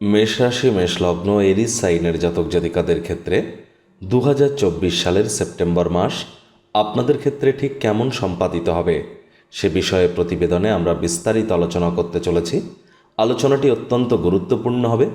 মেষ রাশি মেষ লগ্ন এরিস, সাইনের জাতক জাতিকাদের ক্ষেত্রে দু হাজার চব্বিশ সালের সেপ্টেম্বর মাস আপনাদের ক্ষেত্রে ঠিক কেমন সম্পাদিত হবে সে বিষয়ে প্রতিবেদনে আমরা বিস্তারিত আলোচনা করতে চলেছি। আলোচনাটি অত্যন্ত গুরুত্বপূর্ণ হবে,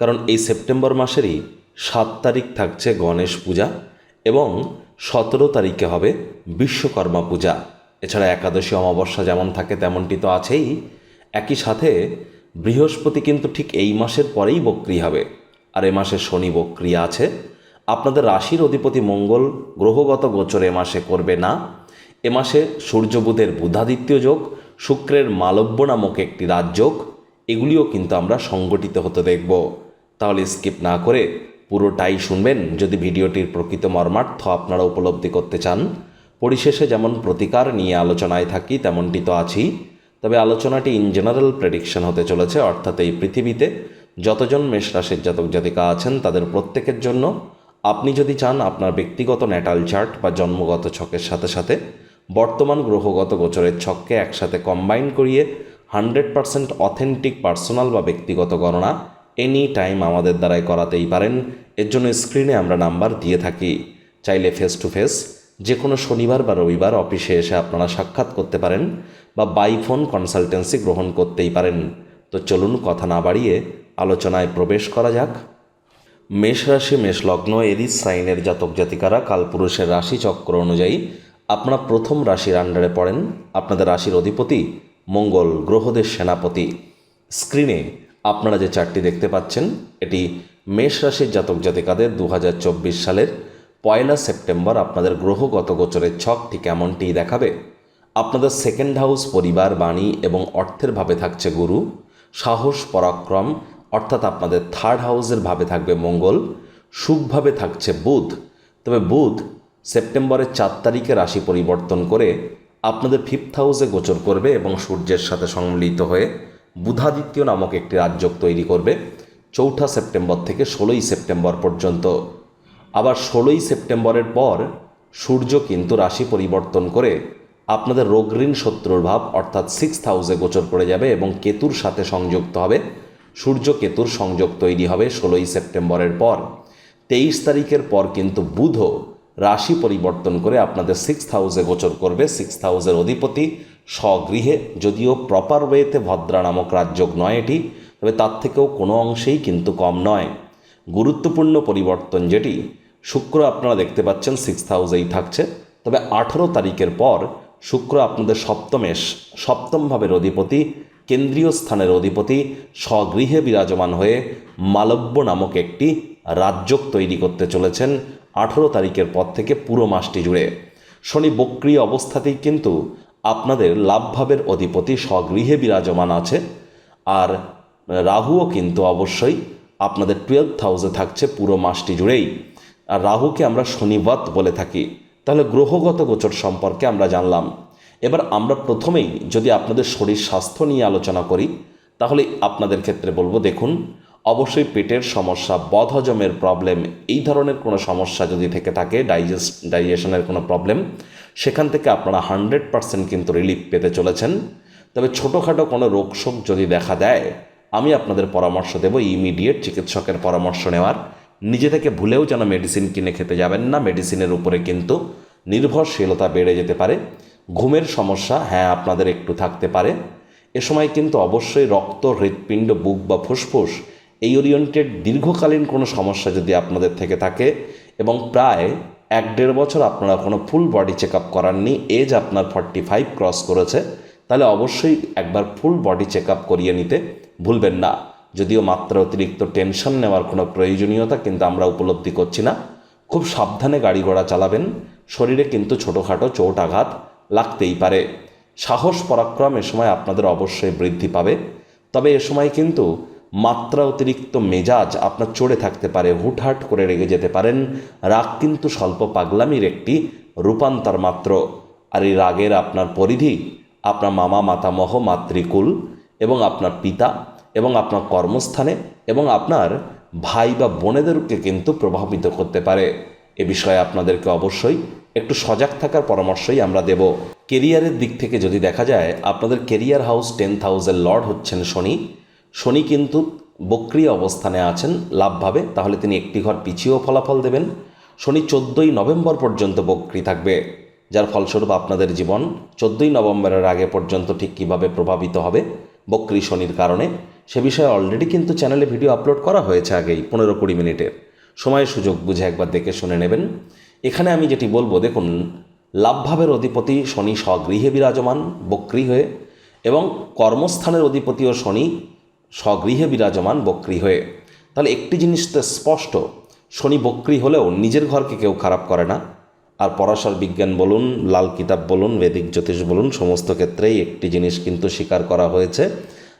কারণ এই সেপ্টেম্বর মাসেরই সাত তারিখ থাকছে গণেশ পূজা এবং সতেরো তারিখে হবে বিশ্বকর্মা পূজা। এছাড়া একাদশী অমাবস্যা যেমন থাকে, তেমনটি তো আছেই। একই সাথে বৃহস্পতি কিন্তু ঠিক এই মাসের পরেই বক্রি হবে। আর এ মাসে শনি বক্রি আছে। আপনাদের রাশির অধিপতি মঙ্গল গ্রহগত গোচর এ মাসে করবে না। এ মাসে সূর্যবুধের বুধাদিত্য যোগ, শুক্রের মালব্য নামক একটি রাজযোগ এগুলিও কিন্তু আমরা সংগঠিত হতে দেখব। তাহলে স্কিপ না করে পুরোটাই শুনবেন। যদি ভিডিওটির প্রকৃত মর্মার্থ আপনারা উপলব্ধি করতে চান, পরিশেষে যেমন প্রতিকার নিয়ে আলোচনায় থাকি, তেমনটি তো আছেই। তবে আলোচনাটি ইন জেনারেল প্রেডিকশন হতে চলেছে, অর্থাৎ এই পৃথিবীতে যতজন মেষ রাশির জাতক জাতিকা আছেন, তাদের প্রত্যেকের জন্য আপনি যদি চান আপনার ব্যক্তিগত ন্যাটাল চার্ট বা জন্মগত ছকের সাথে সাথে বর্তমান গ্রহগত গোচরের ছককে একসাথে কম্বাইন করিয়ে হান্ড্রেড পারসেন্ট অথেন্টিক পার্সোনাল বা ব্যক্তিগত গণনা এনি টাইম আমাদের দ্বারাই করাতেই পারেন। এর জন্য স্ক্রিনে আমরা নাম্বার দিয়ে থাকি। চাইলে ফেস টু ফেস যে কোনো শনিবার বা রবিবার অফিসে এসে আপনারা সাক্ষাৎ করতে পারেন বা বাই ফোন কনসালটেন্সি গ্রহণ করতেই পারেন। তো চলুন কথা না বাড়িয়ে আলোচনায় প্রবেশ করা যাক। মেষ রাশি, মেষ লগ্ন, এরিস, সাইনের জাতক জাতিকারা কালপুরুষের রাশি চক্র অনুযায়ী আপনারা প্রথম রাশির আন্ডারে পড়েন। আপনাদের রাশির অধিপতি মঙ্গল, গ্রহদের সেনাপতি। স্ক্রিনে আপনারা যে চারটি দেখতে পাচ্ছেন, এটি মেষ রাশির জাতক জাতিকাদের দু হাজার চব্বিশ সালের পয়লা সেপ্টেম্বর আপনাদের গ্রহগত গোচরের ছকটি কেমনটি দেখাবে। আপনাদের সেকেন্ড হাউস পরিবার, বাণী এবং অর্থের ভাবে থাকছে গুরু। সাহস, পরাক্রম, অর্থাৎ আপনাদের থার্ড হাউসের ভাবে থাকবে মঙ্গল। সুখভাবে থাকছে বুধ। তবে বুধ সেপ্টেম্বরের চার তারিখে রাশি পরিবর্তন করে আপনাদের ফিফথ হাউসে গোচর করবে এবং সূর্যের সাথে সম্মিলিত হয়ে বুধাদিত্য নামক একটি রাজযোগ তৈরি করবে। চৌঠা সেপ্টেম্বর থেকে ষোলোই সেপ্টেম্বর পর্যন্ত আবার ষোলোই সেপ্টেম্বরের পর সূর্য কিন্তু রাশি পরিবর্তন করে আপনাদের রোগঋণ শত্রুর ভাব অর্থাৎ সিক্স হাউসে গোচর করে যাবে এবং কেতুর সাথে সংযুক্ত হবে। সূর্য কেতুর সংযোগ তৈরি হবে ষোলোই সেপ্টেম্বরের পর। তেইশ তারিখের পর কিন্তু বুধ রাশি পরিবর্তন করে আপনাদের সিক্স হাউসে গোচর করবে। সিক্স হাউসের অধিপতি স্বগৃহে, যদিও প্রপার ওয়েতে ভদ্রা নামক রাজযোগ নয় এটি, তবে তার থেকেও কোনো অংশেই কিন্তু কম নয়। গুরুত্বপূর্ণ পরিবর্তন যেটি শুক্র আপনারা দেখতে পাচ্ছেন সিক্স হাউসেই থাকছে। তবে আঠেরো তারিখের পর শুক্র আপনাদের সপ্তমেশ সপ্তম ভাবের অধিপতি, কেন্দ্রীয় স্থানের অধিপতি, স্বগৃহে বিরাজমান হয়ে মালব্য নামক একটি রাজ্যক তৈরি করতে চলেছেন আঠেরো তারিখের পর থেকে পুরো মাসটি জুড়ে। শনি বক্রিয় অবস্থাতেই কিন্তু আপনাদের লাভভাবের অধিপতি স্বগৃহে বিরাজমান আছে, আর রাহুও কিন্তু অবশ্যই আপনাদের টুয়েলভ হাউসে থাকছে পুরো মাসটি জুড়েই। আর রাহুকে আমরা শনিবত বলে থাকি। তাহলে গ্রহগত গোচর সম্পর্কে আমরা জানলাম। এবার আমরা প্রথমেই যদি আপনাদের শরীর স্বাস্থ্য নিয়ে আলোচনা করি, তাহলে আপনাদের ক্ষেত্রে বলব, দেখুন, অবশ্যই পেটের সমস্যা, বদহজমের প্রবলেম, এই ধরনের কোনো সমস্যা যদি থেকে থাকে ডাইজেস্ট ডাইজেশনের কোনো প্রবলেম, সেখান থেকে আপনারা হান্ড্রেড পারসেন্ট কিন্তু রিলিফ পেতে চলেছেন। তবে ছোটোখাটো কোনো রোগশোক যদি দেখা দেয়, আমি আপনাদের পরামর্শ দেব, ইমিডিয়েট চিকিৎসকের পরামর্শ নেওয়ার। নিজে থেকে ভুলেও যেন মেডিসিন কিনে খেতে যাবেন না মেডিসিনের উপরে কিন্তু নির্ভরশীলতা বেড়ে যেতে পারে। ঘুমের সমস্যা হ্যাঁ আপনাদের একটু থাকতে পারে। এ সময় কিন্তু অবশ্যই রক্ত, হৃৎপিণ্ড, বুক বা ফুসফুস, এই ওরিয়েন্টেড দীর্ঘকালীন কোনো সমস্যা যদি আপনাদের থেকে থাকে এবং প্রায় এক দেড় বছর আপনারা কোনো ফুল বডি চেক আপ করাননি এজ আপনার ফর্টি ফাইভ ক্রস করেছে, তাহলে অবশ্যই একবার ফুল বডি চেক আপ করিয়ে নিতে ভুলবেন না। যদিও মাত্রা অতিরিক্ত টেনশন নেওয়ার কোনো প্রয়োজনীয়তা কিন্তু আমরা উপলব্ধি করছি না। খুব সাবধানে গাড়ি ঘোড়া চালাবেন। শরীরে কিন্তু ছোটোখাটো চোট আঘাত লাগতেই পারে। সাহস, পরাক্রম এ সময় আপনাদের অবশ্যই বৃদ্ধি পাবে। তবে এ সময় কিন্তু মাত্রা অতিরিক্ত মেজাজ আপনার চড়ে থাকতে পারে, হুটহাট করে রেগে যেতে পারেন। রাগ কিন্তু স্বল্প পাগলামির একটি রূপান্তর মাত্র। আর এই রাগের আপনার পরিধি, আপনার মামা, মাতামহ, মাতৃকুল এবং আপনার পিতা এবং আপনার কর্মস্থানে এবং আপনার ভাই বা বোনেদেরকে কিন্তু প্রভাবিত করতে পারে। এ বিষয়ে আপনাদেরকে অবশ্যই একটু সজাগ থাকার পরামর্শই আমরা দেব। কেরিয়ারের দিক থেকে যদি দেখা যায়, আপনাদের কেরিয়ার হাউস টেন্থ হাউসের লর্ড হচ্ছেন শনি। শনি কিন্তু বক্রিয় অবস্থানে আছেন লাভভাবে তাহলে তিনি একটি ঘর পিছিয়েও ফলাফল দেবেন। শনি চোদ্দোই নভেম্বর পর্যন্ত বক্রি থাকবে, যার ফলস্বরূপ আপনাদের জীবন চোদ্দোই নভেম্বরের আগে পর্যন্ত ঠিক কীভাবে প্রভাবিত হবে, বক্রি শনির কারণে। সে বিষয়ে অলরেডি কিন্তু চ্যানেলে ভিডিও আপলোড করা হয়েছে আগেই, পনেরো কুড়ি মিনিটের। সময় সুযোগ বুঝে একবার দেখে শুনে নেবেন। এখানে আমি যেটি বলব, দেখুন, লাভভাবের অধিপতি শনি স্বগৃহে বিরাজমান, বক্রি হয়ে, এবং কর্মস্থানের অধিপতি ও শনি স্বগৃহে বিরাজমান, বক্রি হয়ে। তাহলে একটি জিনিস তো স্পষ্ট, শনি বক্রি হলেও নিজের ঘরকে কেউ খারাপ করে না। আর পরাশর বিজ্ঞান বলুন, লাল কিতাব বলুন, বেদিক জ্যোতিষ বলুন, সমস্ত ক্ষেত্রেই একটি জিনিস কিন্তু স্বীকার করা হয়েছে।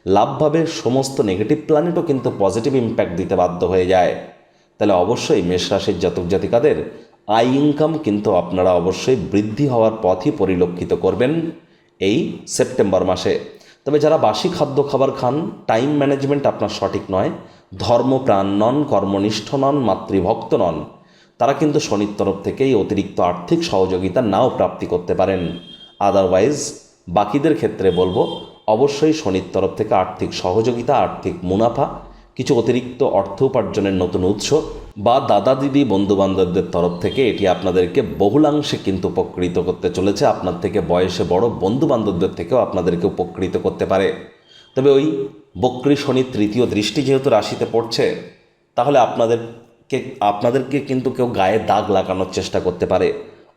লাভভাবে সমস্ত নেগেটিভ প্ল্যানেটও কিন্তু পজিটিভ ইম্প্যাক্ট দিতে বাধ্য হয়ে যায়। তাহলে অবশ্যই মেষ রাশির জাতক জাতিকাদের আয় ইনকাম কিন্তু আপনারা অবশ্যই বৃদ্ধি হওয়ার পথই পরিলক্ষিত করবেন এই সেপ্টেম্বর মাসে। তবে যারা বাসি খাদ্য খাবার খান টাইম ম্যানেজমেন্ট আপনার সঠিক নয়। ধর্মপ্রাণ নন, কর্মনিষ্ঠ নন, মাতৃভক্ত নন। তারা কিন্তু শনির তরফ থেকেই অতিরিক্ত আর্থিক সহযোগিতা নাও প্রাপ্তি করতে পারেন। আদারওয়াইজ বাকিদের ক্ষেত্রে বলব অবশ্যই শনির তরফ থেকে আর্থিক সহযোগিতা, আর্থিক মুনাফা, কিছু অতিরিক্ত অর্থ উপার্জনের নতুন উৎস বা দাদা দিদি, বন্ধুবান্ধবদের তরফ থেকে এটি আপনাদেরকে বহুলাংশে কিন্তু উপকৃত করতে চলেছে। আপনার থেকে বয়সে বড় বন্ধুবান্ধবদের থেকেও আপনাদেরকে উপকৃত করতে পারে। তবে ওই বক্রী শনির তৃতীয় দৃষ্টি যেহেতু রাশিতে পড়ছে, তাহলে আপনাদেরকে আপনাদেরকে কিন্তু কেউ গায়ে দাগ লাগানোর চেষ্টা করতে পারে।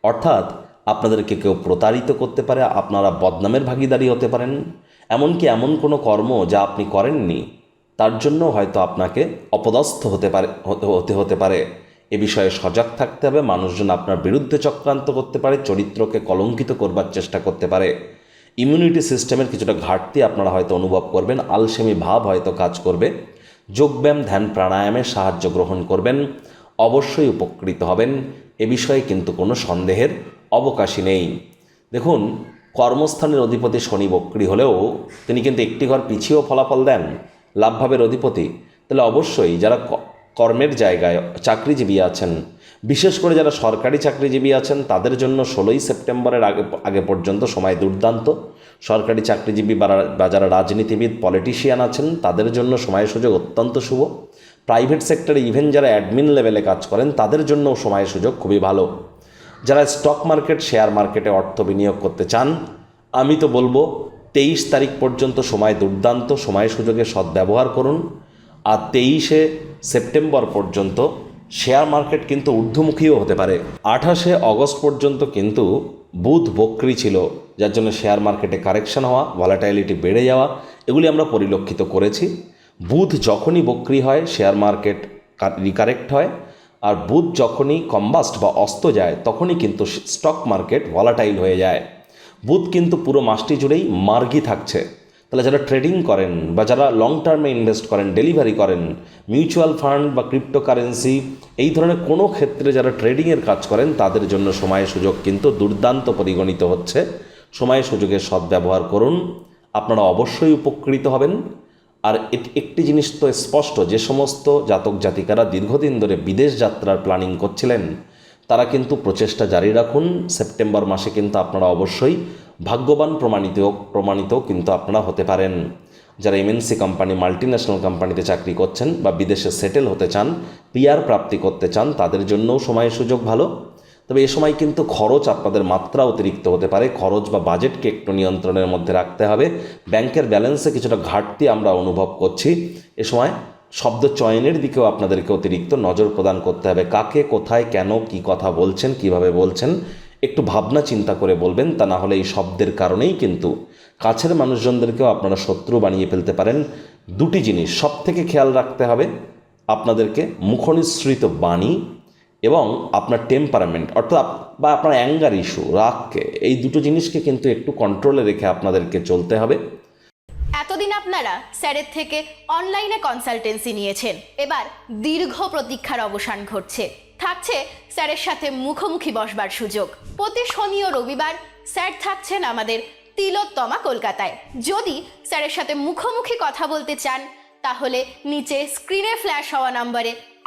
অর্থাৎ আপনাদেরকে কেউ প্রতারিত করতে পারে, আপনারা বদনামের ভাগিদারি হতে পারেন এমনকি এমন কোনো কর্ম যা আপনি করেননি, তার জন্য হয়তো আপনাকে অপদস্থ হতে পারে, হতে হতে পারে। এ বিষয়ে সজাগ থাকতে হবে, মানুষজন আপনার বিরুদ্ধে চক্রান্ত করতে পারে, চরিত্রকে কলঙ্কিত করবার চেষ্টা করতে পারে। ইমিউনিটি সিস্টেমের কিছুটা ঘাটতি আপনারা হয়তো অনুভব করবেন, আলসেমি ভাব হয়তো কাজ করবে। যোগব্যায়াম, ধ্যান, প্রাণায়ামে সাহায্য গ্রহণ করবেন, অবশ্যই উপকৃত হবেন। এ বিষয়ে কিন্তু কোনো সন্দেহের অবকাশই নেই। দেখুন কর্মস্থানের অধিপতি শনি বক্রী হলেও তিনি কিন্তু একটি ঘর পিছিয়েও ফলাফল দেন লাভভাবের অধিপতি। তাহলে অবশ্যই যারা কর্মের জায়গায় চাকরিজীবী আছেন, বিশেষ করে যারা সরকারি চাকরিজীবী আছেন, তাদের জন্য ষোলোই সেপ্টেম্বরের আগে আগে পর্যন্ত সময় দুর্দান্ত। সরকারি চাকরিজীবী বা যারা রাজনীতিবিদ, পলিটিশিয়ান আছেন, তাদের জন্য সময় সুযোগ অত্যন্ত শুভ। প্রাইভেট সেক্টরে ইভেন যারা অ্যাডমিন লেভেলে কাজ করেন, তাদের জন্য সময় সুযোগ খুবই ভালো। যারা স্টক মার্কেট শেয়ার মার্কেটে অর্থ বিনিয়োগ করতে চান, আমি তো বলব তেইশ তারিখ পর্যন্ত সময় দুর্দান্ত, সময় সুযোগের সদ্ব্যবহার করুন। আর তেইশে সেপ্টেম্বর পর্যন্ত শেয়ার মার্কেট কিন্তু ঊর্ধ্বমুখীও হতে পারে। আঠাশে অগস্ট পর্যন্ত কিন্তু বুধ বক্রি ছিল, যার জন্য শেয়ার মার্কেটে কারেকশন হওয়া ভলাটাইলিটি বেড়ে যাওয়া, এগুলি আমরা পরিলক্ষিত করেছি। বুধ যখনই বক্রি হয় শেয়ার মার্কেট রিকারেক্ট হয় আর বুধ যখনই কম্বাস্ট বা অস্ত যায়, তখনই কিন্তু স্টক মার্কেট ভলাটাইল হয়ে যায়। বুধ কিন্তু পুরো মাসটি জুড়েই মার্গি থাকছে। তাহলে যারা ট্রেডিং করেন বা যারা লং টার্মে ইনভেস্ট করেন ডেলিভারি করেন মিউচুয়াল ফান্ড বা ক্রিপ্টোকারেন্সি এই ধরনের কোনো ক্ষেত্রে যারা ট্রেডিংয়ের কাজ করেন, তাদের জন্য সময় সুযোগ কিন্তু দুর্দান্ত পরিগণিত হচ্ছে। সময় সুযোগের সদ্ব্যবহার করুন। আপনারা অবশ্যই উপকৃত হবেন। আর একটি জিনিস তো স্পষ্ট, যে সমস্ত জাতক জাতিকারা দীর্ঘদিন ধরে বিদেশ যাত্রার প্ল্যানিং করছিলেন, তারা কিন্তু প্রচেষ্টা জারি রাখুন। সেপ্টেম্বর মাসে কিন্তু আপনারা অবশ্যই ভাগ্যবান প্রমাণিত প্রমাণিত কিন্তু আপনারা হতে পারেন। যারা এমএনসি কোম্পানি মাল্টি ন্যাশনাল কোম্পানিতে চাকরি করছেন বা বিদেশে সেটেল হতে চান পিআর প্রাপ্তি করতে চান, তাদের জন্যও সময় সুযোগ ভালো। তবে এ সময় কিন্তু খরচ আপনাদের মাত্রা অতিরিক্ত হতে পারে। খরচ বা বাজেটকে একটু নিয়ন্ত্রণের মধ্যে রাখতে হবে। ব্যাংকের ব্যালেন্সে কিছুটা ঘাটতি আমরা অনুভব করছি। এ সময় শব্দ চয়নের দিকেও আপনাদেরকে অতিরিক্ত নজর প্রদান করতে হবে। কাকে, কোথায়, কেন, কি কথা বলছেন, কীভাবে বলছেন, একটু ভাবনা চিন্তা করে বলবেন। তা না হলে এই শব্দের কারণেই কিন্তু কাছের মানুষজনদেরকেও আপনারা শত্রু বানিয়ে ফেলতে পারেন। দুটি জিনিস সব থেকে খেয়াল রাখতে হবে। আপনাদেরকে মুখনিসৃত বাণী এবং আপনার টেম্পারামেন্ট অর্থাৎ বা আপনার অ্যাঙ্গার ইস্যু রাগকে, এই দুটো জিনিসকে কিন্তু একটু কন্ট্রোলে রেখে আপনাদেরকে চলতে হবে। এতদিন আপনারা স্যারের থেকে অনলাইনে কনসালটেন্সি নিয়েছেন। এবার দীর্ঘ প্রতীক্ষার অবসান ঘটছে। থাকছে স্যারের সাথে মুখোমুখি বসবার সুযোগ। প্রতি শনি ও রবিবার স্যার থাকছেন আমাদের তিলোত্তমা কলকাতায়। যদি স্যারের সাথে মুখোমুখি কথা বলতে চান, তাহলে নিচে স্ক্রিনে ফ্ল্যাশ হওয়া নম্বরে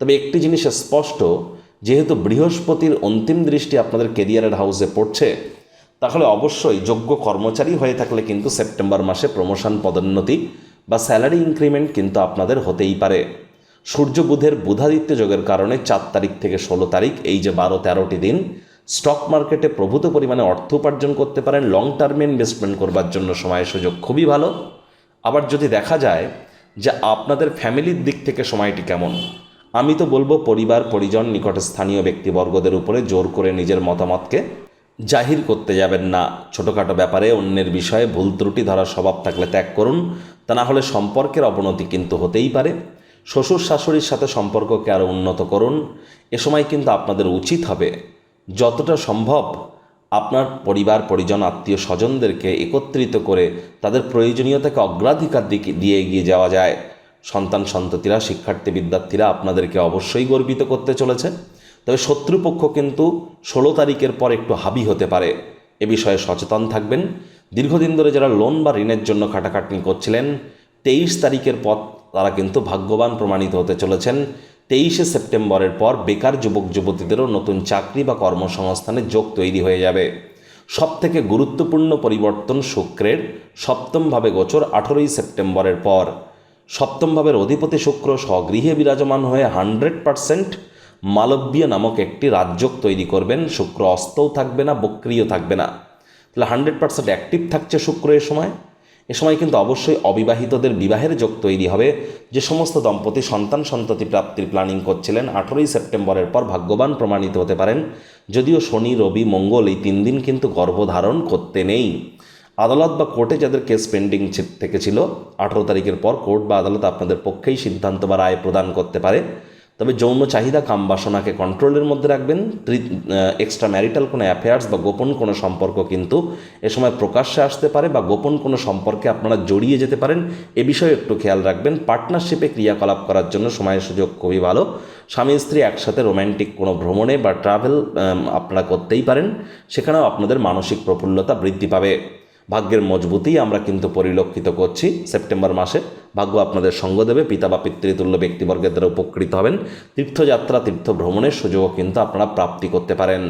তবে একটি জিনিস স্পষ্ট, যেহেতু বৃহস্পতির অন্তিম দৃষ্টি আপনাদের কেরিয়ারের হাউসে পড়ছে, তাহলে অবশ্যই যোগ্য কর্মচারী হয়ে থাকলে কিন্তু সেপ্টেম্বর মাসে প্রমোশন পদোন্নতি বা স্যালারি ইনক্রিমেন্ট কিন্তু আপনাদের হতেই পারে। সূর্য বুধের বুধাদিত্য যোগের কারণে চার তারিখ থেকে ষোলো তারিখ, এই যে বারো তেরোটি দিন, স্টক মার্কেটে প্রভূত পরিমাণে অর্থ উপার্জন করতে পারেন লং টার্মে ইনভেস্টমেন্ট করবার জন্য সময় সুযোগ খুবই ভালো। আবার যদি দেখা যায় যে আপনাদের ফ্যামিলির দিক থেকে সময়টি কেমন আমি তো বলব পরিবার, পরিজন নিকটে স্থানীয় ব্যক্তিবর্গদের উপরে জোর করে নিজের মতামতকে জাহির করতে যাবেন না। ছোটোখাটো ব্যাপারে অন্যের বিষয়ে ভুল ত্রুটি ধরার স্বভাব থাকলে ত্যাগ করুন। তা না হলে সম্পর্কের অবনতি কিন্তু হতেই পারে। শ্বশুর, শাশুড়ির সাথে সম্পর্ককে আরও উন্নত করুন। এ সময় কিন্তু আপনাদের উচিত হবে যতটা সম্ভব আপনার পরিবার, পরিজন, আত্মীয় স্বজনদেরকে একত্রিত করে তাদের প্রয়োজনীয়তাকে অগ্রাধিকার দিকে, দিয়ে এগিয়ে যাওয়া যায়। সন্তান সন্ততিরা, শিক্ষার্থী বিদ্যার্থীরা আপনাদেরকে অবশ্যই গর্বিত করতে চলেছে। তবে শত্রুপক্ষ কিন্তু ষোলো তারিখের পর একটু হাবি হতে পারে। এ বিষয়ে সচেতন থাকবেন। দীর্ঘদিন ধরে যারা লোন বা ঋণের জন্য খাটাখাটনি করছিলেন, তেইশ তারিখের পর তারা কিন্তু ভাগ্যবান প্রমাণিত হতে চলেছেন। তেইশে সেপ্টেম্বরের পর বেকার যুবক যুবতীদেরও নতুন চাকরি বা কর্মসংস্থানের যোগ তৈরি হয়ে যাবে। সব থেকে গুরুত্বপূর্ণ পরিবর্তন শুক্রের সপ্তমভাবে গোচর আঠেরোই সেপ্টেম্বরের পর। সপ্তম ভাবের অধিপতি শুক্র স্বগৃহে বিরাজমান হয়ে হান্ড্রেড পারসেন্ট মালব্য নামক একটি রাজ্যক তৈরি করবেন। শুক্র অস্তও থাকবে না, বক্রিয় থাকবে না। তাহলে হান্ড্রেড পারসেন্ট অ্যাক্টিভ থাকছে শুক্র এ সময়। এ সময় কিন্তু অবশ্যই অবিবাহিতদের বিবাহের যোগ তৈরি হবে। যে সমস্ত দম্পতি সন্তান সন্ততি প্রাপ্তির প্ল্যানিং করছিলেন, আঠেরোই সেপ্টেম্বরের পর ভাগ্যবান প্রমাণিত হতে পারেন। যদিও শনি, রবি, মঙ্গল এই তিন দিন কিন্তু গর্ভধারণ করতে নেই। আদালত বা কোর্টে যাদের কেস পেন্ডিং থেকে ছিল, আঠেরো তারিখের পর কোর্ট বা আদালত আপনাদের পক্ষেই সিদ্ধান্ত বা রায় প্রদান করতে পারে। তবে যৌন চাহিদা, কাম বাসনাকে কন্ট্রোলের মধ্যে রাখবেন। এক্সট্রা ম্যারিটাল কোনো অ্যাফেয়ার্স বা গোপন কোনো সম্পর্ক কিন্তু এ সময় প্রকাশ্যে আসতে পারে বা গোপন কোনো সম্পর্কে আপনারা জড়িয়ে যেতে পারেন। এ বিষয়ে একটু খেয়াল রাখবেন। পার্টনারশিপে ক্রিয়াকলাপ করার জন্য সময়ের সুযোগ খুবই ভালো। স্বামী স্ত্রী একসাথে রোম্যান্টিক কোনো ভ্রমণে বা ট্রাভেল আপনারা করতেই পারেন। সেখানেও আপনাদের মানসিক প্রফুল্লতা বৃদ্ধি পাবে। ভাগ্যের মজবুতি আমরা কিন্তু পরিলক্ষিত করছি সেপ্টেম্বর মাসে। ভাগ্য আপনাদের সঙ্গ দেবে, পিতা বা পিতৃতুল্য ব্যক্তিবর্গের দ্বারা উপকৃত হবেন। তীর্থযাত্রা তীর্থ ভ্রমণের সুযোগও কিন্তু আপনারা প্রাপ্তি করতে পারেন।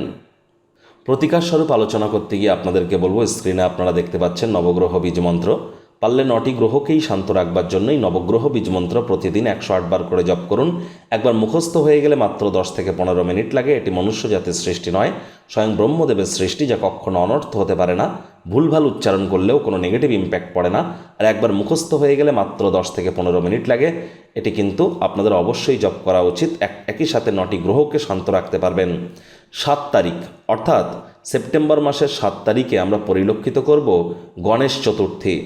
প্রতিকার স্বরূপ আলোচনা করতে গিয়ে আপনাদেরকে বলব স্ক্রিনে আপনারা দেখতে পাচ্ছেন নবগ্রহ বীজ মন্ত্র পারলে নটি গ্রহকেই শান্ত রাখবার জন্যই নবগ্রহ বীজ মন্ত্র প্রতিদিন একশো আটবার করে জপ করুন। একবার মুখস্থ হয়ে গেলে মাত্র দশ থেকে পনেরো মিনিট লাগে। এটি মনুষ্য জাতির সৃষ্টি নয়, স্বয়ং ব্রহ্মদেবের সৃষ্টি যা কখনো অনর্থ হতে পারে না। ভুলভাল উচ্চারণ করলেও কোনো নেগেটিভ ইম্প্যাক্ট পড়ে না। আর একবার মুখস্থ হয়ে গেলে মাত্র দশ থেকে পনেরো মিনিট লাগে। এটি কিন্তু আপনাদের অবশ্যই জপ করা উচিত। এক, একই সাথে নটি গ্রহকে শান্ত রাখতে পারবেন। সাত তারিখ, অর্থাৎ সেপ্টেম্বর মাসের সাত তারিখে আমরা পরিলক্ষিত করব গণেশ চতুর্থী।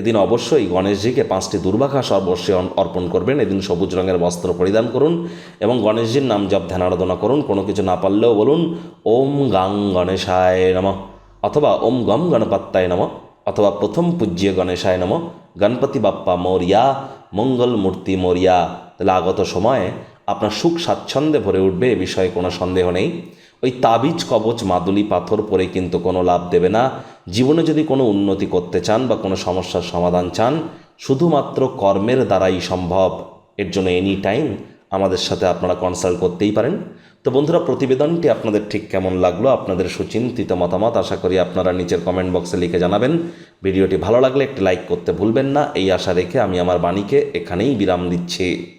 এদিন অবশ্যই গণেশজিকে পাঁচটি দুর্বাঘাস অবশ্যই অর্পণ করবেন। এদিন সবুজ রঙের বস্ত্র পরিধান করুন এবং গণেশজির নাম জপ ধ্যান আরাধনা করুন। কোনো কিছু না পারলেও বলুন, ওম গাং গণেশায় নম অথবা, ওম গম গণপাত্তায় নম অথবা, প্রথম পূজ্য গণেশায় নম গণপতি বাপ্পা মৌরিয়া, মঙ্গল মূর্তি মৌরিয়া তাহলে আগত সময়ে আপনার সুখ স্বাচ্ছন্দ্যে ভরে উঠবে, এ বিষয়ে কোনো সন্দেহ নেই। ওই তাবিজ, কবচ, মাদুলি, পাথর পরে কিন্তু কোনো লাভ দেবে না। জীবনে যদি কোনো উন্নতি করতে চান বা কোনো সমস্যার সমাধান চান, শুধুমাত্র কর্মের দ্বারাই সম্ভব। এর জন্য এনি টাইম আমাদের সাথে আপনারা কনসাল্ট করতেই পারেন। তো বন্ধুরা, প্রতিবেদনটি আপনাদের ঠিক কেমন লাগল, আপনাদের সুচিন্তিত মতামত, আশা করি আপনারা নিচের কমেন্ট বক্সে লিখে জানাবেন। ভিডিওটি ভালো লাগলে একটি লাইক করতে ভুলবেন না। এই আশা রেখে আমি আমার বাণীকে এখানেই বিরাম দিচ্ছি।